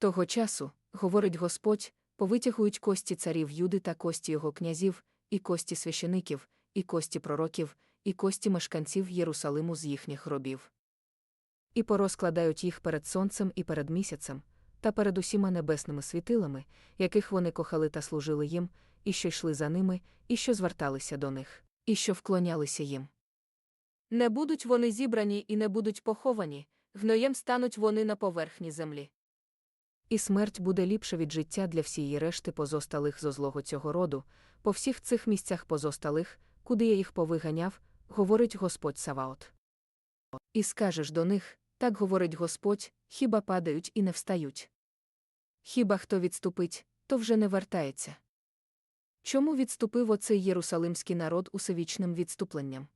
Того часу, говорить Господь, повитягують кості царів Юди та кості його князів, і кості священиків, і кості пророків, і кості мешканців Єрусалиму з їхніх гробів. І порозкладають їх перед сонцем і перед місяцем, та перед усіма небесними світилами, яких вони кохали та служили їм, і що йшли за ними, і що зверталися до них, і що вклонялися їм. Не будуть вони зібрані і не будуть поховані, гноєм стануть вони на поверхні землі. І смерть буде ліпша від життя для всієї решти позосталих зо злого цього роду, по всіх цих місцях позосталих, куди я їх повиганяв, говорить Господь Саваот. І скажеш до них, так говорить Господь, хіба падають і не встають. Хіба хто відступить, то вже не вертається. Чому відступив оцей єрусалимський народ усевічним відступленням?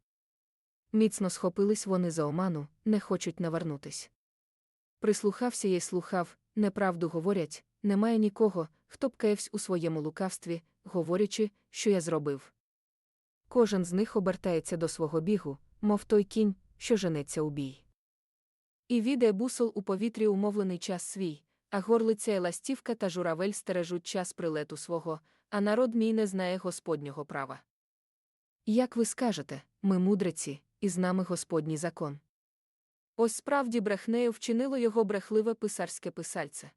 Міцно схопились вони за оману, не хочуть навернутись. Прислухався я й слухав, неправду говорять, немає нікого, хто б каявсь у своєму лукавстві, говорячи, що я зробив. Кожен з них обертається до свого бігу, мов той кінь, що женеться у бій. І віде бусол у повітрі умовлений час свій, а горлиця і ластівка та журавель стережуть час прилету свого, а народ мій не знає Господнього права. Як ви скажете, ми мудреці, і з нами Господній закон. Ось справді брехнею вчинило його брехливе писарське писальце.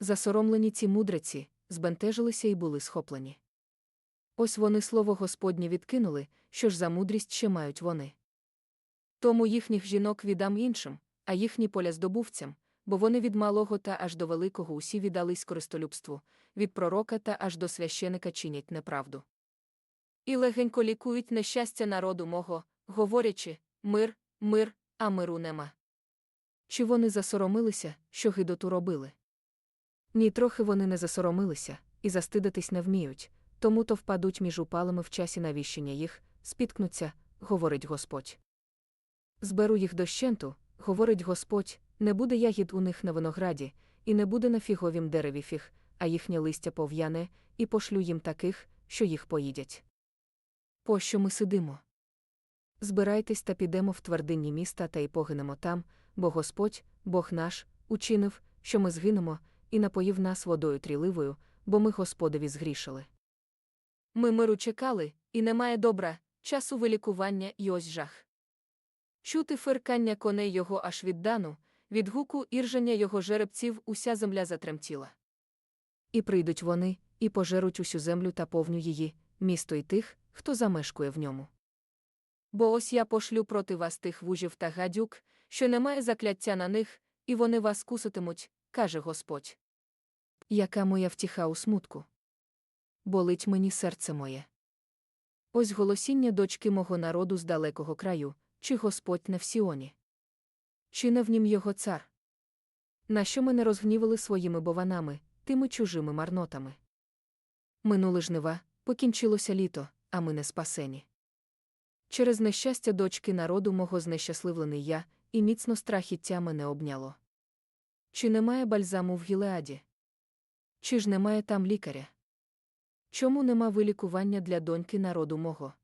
Засоромлені ці мудреці, збентежилися і були схоплені. Ось вони слово Господнє відкинули, що ж за мудрість ще мають вони. Тому їхніх жінок віддам іншим, а їхні поля здобувцям, бо вони від малого та аж до великого усі віддались користолюбству, від пророка та аж до священика чинять неправду. І легенько лікують нещастя народу мого, говорячи мир, мир, а миру нема. Чи вони засоромилися, що гидоту робили? Ні, трохи вони не засоромилися, і застидатись не вміють, тому то впадуть між упалими в часі навіщення їх, спіткнуться, говорить Господь. Зберу їх дощенту, говорить Господь, не буде ягід у них на винограді, і не буде на фіговім дереві фіг, а їхнє листя пов'яне, і пошлю їм таких, що їх поїдять. Пощо ми сидимо? Збирайтесь та підемо в твердинні міста та й погинемо там, бо Господь, Бог наш, учинив, що ми згинемо, і напоїв нас водою тріливою, бо ми Господові згрішили. Ми миру чекали, і немає добра, часу вилікування і ось жах. Чути фиркання коней його аж віддану, від гуку іржання його жеребців уся земля затремтіла. І прийдуть вони, і пожеруть усю землю та повню її, місто й тих, хто замешкує в ньому. Бо ось я пошлю проти вас тих вужів та гадюк, що немає закляття на них, і вони вас куситимуть, каже Господь. Яка моя втіха у смутку? Болить мені серце моє. Ось голосіння дочки мого народу з далекого краю, чи Господь не в Сіоні? Чи не в нім його цар? Нащо ми не розгнівали своїми бованами, тими чужими марнотами? Минули жнива, покінчилося літо, а ми не спасені. Через нещастя дочки народу мого знещасливлений я, і міцно страхіття мене обняло. Чи немає бальзаму в Гілеаді? Чи ж немає там лікаря? Чому нема вилікування для доньки народу мого?